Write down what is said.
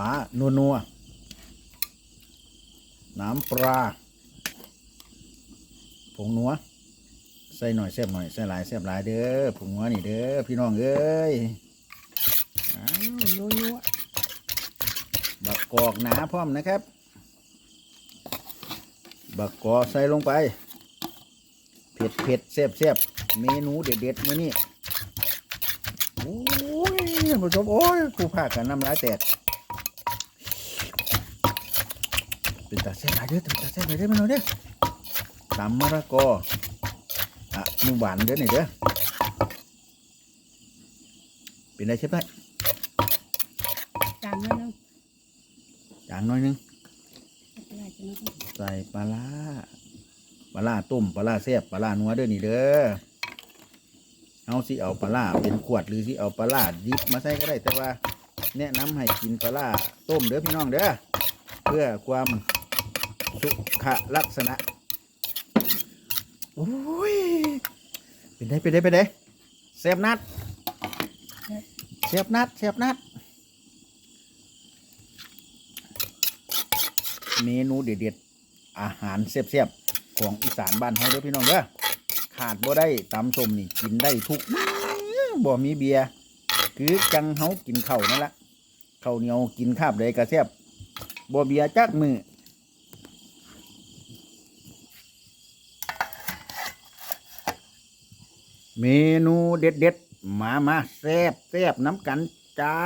ร้านัวนัวน้ำปลาผงนัวใส่หน่อยแซ่บหน่อยใส่หลายแซ่บหลายเด้อผงนัวนี่เด้อพี่น้องเอ้ยอ้าวนัวนัวบักกอกหนาพร้อมนะครับ บักกอกใส่ลงไป เผ็ดเผ็ดแซ่บแซ่บเมนูเด็ดเด็ดมื้อนี้โอ้ยท่านผู้ชมโอ้ยครูภาคกันน้ำลายแตก เป็นตาแซ่บหลายเด้อเป็นตาแซ่บหลายเด้อม่น้องเด้อตำมะละกออะหมูหวานเด้อนี่เด้อเป็นได้เชฟได้จางแล้วเนาะจางน่อยนึงใส่ปลาร้าปลาร้าต้มปลาร้าแซ่บปลาร้านัวเด้อนี่เด้อเอาสิเอาปลาร้าเป็นขวดหรือสิเอาปลาร้าดิบมาใส่ก็ได้แต่ว่าแนะนำให้กินปลาร้าต้มเด้อพี่น้องเด้อเพื่อความ สุขลักษณะโอ้ยเป็นได้เป็นได้เป็นได้แซ่บนัดแซ่บนัดแซ่บนัด เมนูเด็ดๆอาหารแซ่บๆของอีสานบ้านเฮาเด้อพี่น้องเด้อขาดบ่ได้ตำส้มนี่กินได้ทุกมื้อบ่มีเบียร์คือจังเฮากินข้าวนั่นละข้าวเหนียวกินคาบใดก็แซ่บบ่เบียร์จักมือ เมนูเด็ดๆ มามาแซ่บแซ่บน้ำกันจ้า